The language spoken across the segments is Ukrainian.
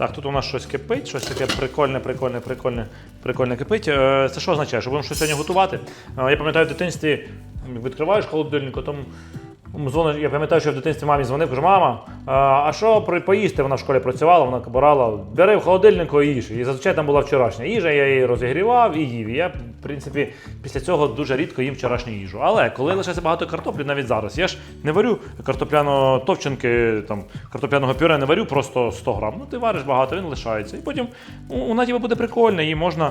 Так, тут у нас щось кипить, щось таке прикольне, прикольне, прикольне, прикольне кипить. Е, Це що означає? Що будемо щось сьогодні готувати? Е, Я пам'ятаю в дитинстві відкриваєш холодильник, а там дзвониш, я пам'ятаю, що я в дитинстві мамі дзвонив, кажу, мама, а, що про- поїсти? Вона в школі працювала, вона брала, бери в холодильнику і їж. І зазвичай там була вчорашня їжа, я її розігрівав і їв. І я, в принципі, після цього дуже рідко їм вчорашню їжу. Але коли лишається багато картоплі, навіть зараз, я ж не варю картопляно товчинки, там, картопляного пюре не варю просто 100 грам. Ну ти вариш багато, він лишається. І потім вона типу, буде прикольна, її можна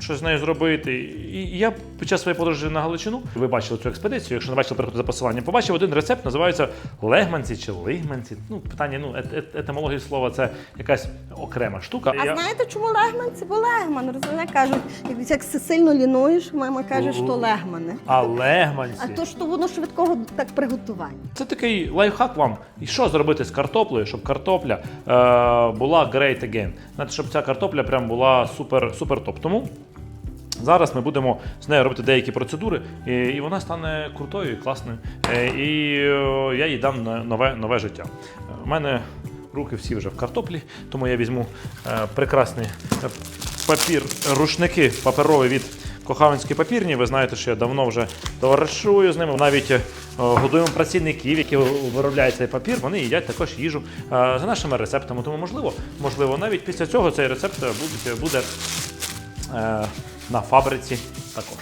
щось з нею зробити. І я під час своєї подорожі на Галичину, ви бачили цю експедицію, якщо не бачили, переходьте за посиланням, побачив один рецепт, називається легманці чи лигманці. Ну, питання, ну, ет- ет- етимологія слова це якась окрема штука. А Я- знаєте, чому легман? Це бо легман. Розумієте, кажуть, як, як сильно лінуєш, мама каже, що легмани. А легманці. А то ж то воно швидкого так приготування. Це такий лайфхак вам. І що зробити з картоплею, щоб картопля е, була great again. Знаєте, щоб ця картопля прям була супер, супер топ. Тому зараз ми будемо з нею робити деякі процедури, і, вона стане крутою і класною. Е, і е, я їй дам нове, нове життя. У мене руки всі вже в картоплі, тому я візьму е, прекрасний е, папір, рушники паперові від Кохавинські папірні. Ви знаєте, що я давно вже товаришую з ними. Навіть е, годуємо працівників, які виробляють цей папір. Вони їдять також їжу е, за нашими рецептами. Тому можливо, можливо, навіть після цього цей рецепт буде, буде е, на фабриці також.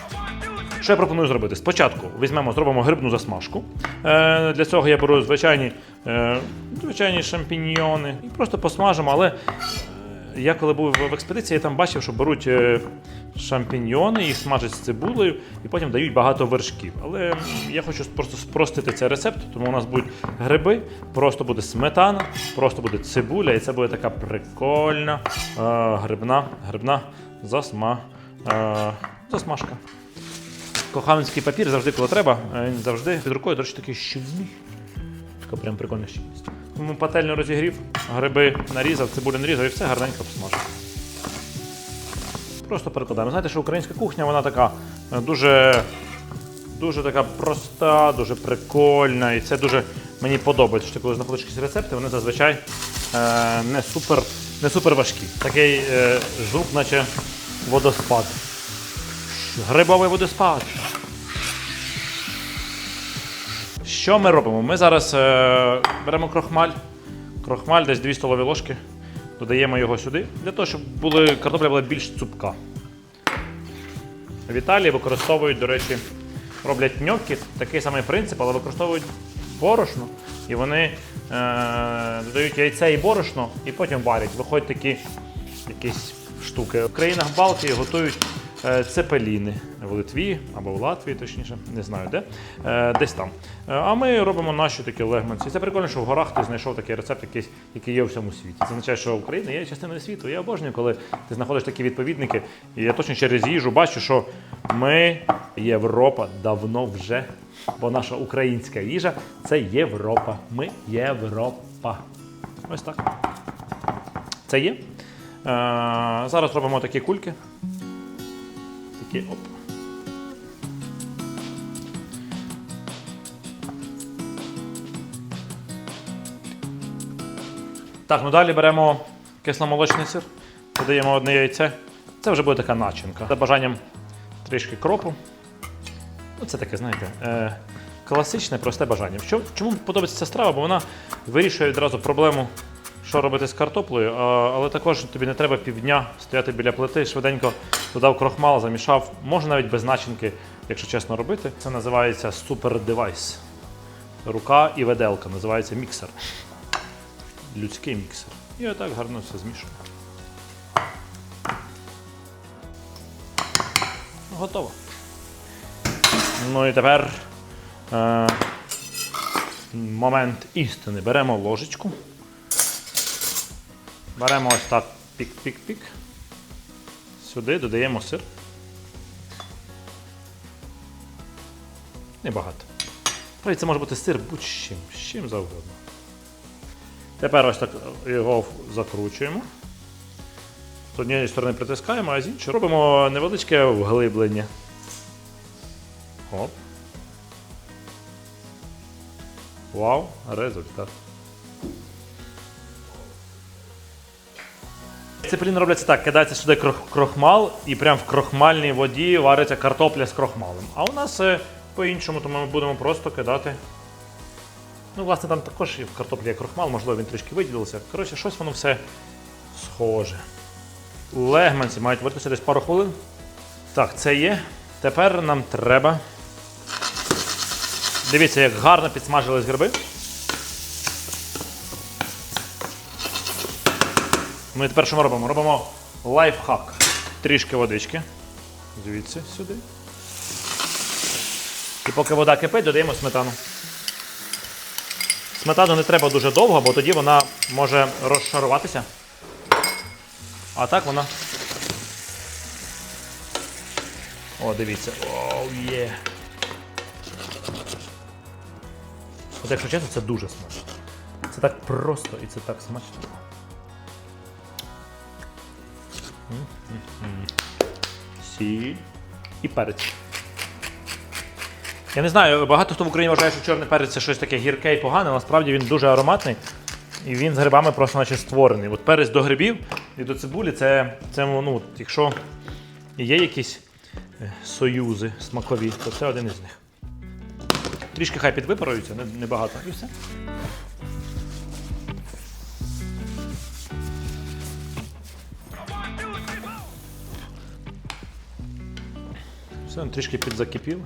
Що я пропоную зробити? Спочатку візьмемо, зробимо грибну засмажку. Е, для цього я беру звичайні, е, звичайні шампіньйони і просто посмажимо. Але е, я коли був в експедиції, я там бачив, що беруть е, шампіньйони, їх смажать з цибулею і потім дають багато вершків. Але я хочу просто спростити цей рецепт, тому у нас будуть гриби, просто буде сметана, просто буде цибуля, і це буде така прикольна е, грибна, грибна засма, е, засмажка. Кохавинський папір завжди, коли треба, е, він завжди під рукою, до речі, такий щільний. Така прям прикольна щільність. Тому пательню розігрів, гриби нарізав, цибулю нарізав і все гарненько обсмажив. Просто перекладаємо. Знаєте, що українська кухня, вона така е, дуже, дуже така проста, дуже прикольна. І це дуже мені подобається, що коли знаходиш якісь рецепти, вони зазвичай е, не, супер, не супер важкі. Такий е, звук, наче водоспад. Грибовий водоспад. Що ми робимо? Ми зараз е, беремо крохмаль. Крохмаль десь 2 столові ложки. Додаємо його сюди, для того, щоб були, картопля була більш цупка. В Італії використовують, до речі, роблять ньоккі, такий самий принцип, але використовують борошно. І вони е, додають яйце і борошно, і потім варять. Виходять такі якісь штуки. В країнах Балтії готують е, цепеліни в Литві або в Латвії, точніше, не знаю де. Е, десь там. Е, а ми робимо наші такі легманці. Це прикольно, що в горах ти знайшов такий рецепт, якийсь, який є у всьому світі. Це означає, що Україна є частиною світу. Я обожнюю, коли ти знаходиш такі відповідники. І я точно через їжу бачу, що ми, Європа, давно вже. Бо наша українська їжа це Європа. Ми Європа. Ось так. Це є. Е, зараз робимо такі кульки. Такі оп. Так, ну далі беремо кисломолочний сир, додаємо одне яйце. Це вже буде така начинка. За бажанням трішки кропу. Ну, це таке, знаєте, е, класичне, просте бажання. Чому подобається ця страва? Бо вона вирішує відразу проблему, що робити з картоплею, але також тобі не треба півдня стояти біля плити, швиденько додав крохмал, замішав. Можна навіть без начинки, якщо чесно робити. Це називається супер девайс. Рука і веделка, називається міксер. Людський міксер. І отак гарно все змішуємо. Готово. Ну і тепер е, момент істини. Беремо ложечку. Беремо ось так пік-пік-пік. Сюди додаємо сир. Небагато. Це може бути сир будь-чим, з чим завгодно. Тепер ось так його закручуємо. З однієї сторони притискаємо, а з іншої робимо невеличке вглиблення. Оп. Вау, результат. Цеплін робляться так: кидається сюди крох- крохмал, і прямо в крохмальній воді вариться картопля з крохмалем. А у нас е, по-іншому, тому ми будемо просто кидати. Ну, власне, там також і в картоплі є крохмал, можливо, він трішки виділився. Коротше, щось воно все схоже. Легманці мають вартися десь пару хвилин. Так, це є. Тепер нам треба. Дивіться, як гарно підсмажились гриби. Ми тепер що ми робимо? Робимо лайфхак. Трішки водички. Звідси сюди. І поки вода кипить, додаємо сметану. Сметану не треба дуже довго, бо тоді вона може розшаруватися. А так вона. О, дивіться. Оу, є. От якщо чесно, це дуже смачно. Це так просто і це так смачно. Сіль і перець. Я не знаю, багато хто в Україні вважає, що чорний перець це щось таке гірке і погане, насправді він дуже ароматний. І він з грибами просто наче створений. От перець до грибів і до цибулі це, це ну, якщо є якісь е, союзи смакові, то це один із них. Трішки хай підвипаруються, не- небагато. І все. Все, він трішки підзакипів.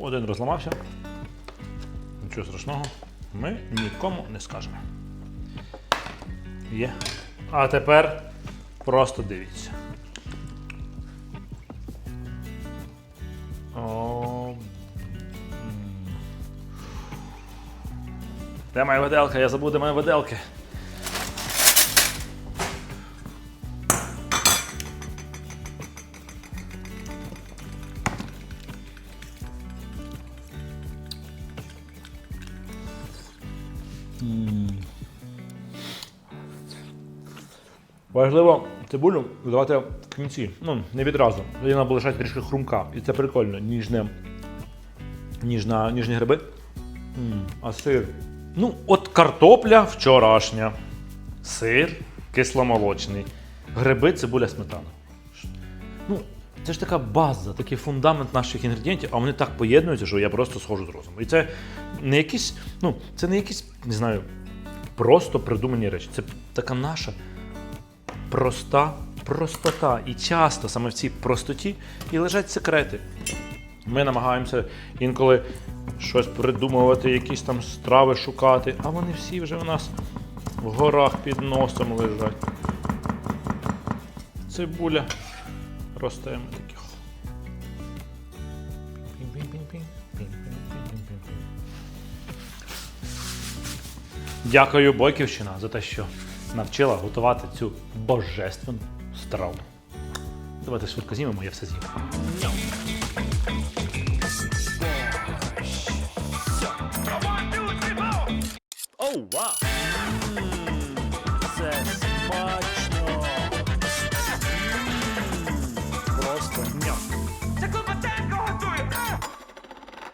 Один розламався. Нічого страшного. Ми нікому не скажемо. Є. А тепер просто дивіться. Де моя виделка? Я забув, де мої виделки. Важливо цибулю додавати в кінці. Ну, не відразу. Тоді вона лишати трішки хрумка. І це прикольно, ніж, не, ніж на ніжні гриби. М, а сир. Ну, от картопля вчорашня. Сир кисломолочний. Гриби, цибуля, сметана. Ну, це ж така база, такий фундамент наших інгредієнтів, а вони так поєднуються, що я просто схожу з розуму. І це не якісь, ну, це не якісь, не знаю, просто придумані речі. Це така наша проста простота. І часто саме в цій простоті і лежать секрети. Ми намагаємося інколи щось придумувати, якісь там страви шукати, а вони всі вже у нас в горах під носом лежать. Цибуля росте ми такі. Дякую, Бойківщина, за те, що навчила готувати цю божественну страву. Давайте швидко знімемо, я все з'їм. Oh, wow.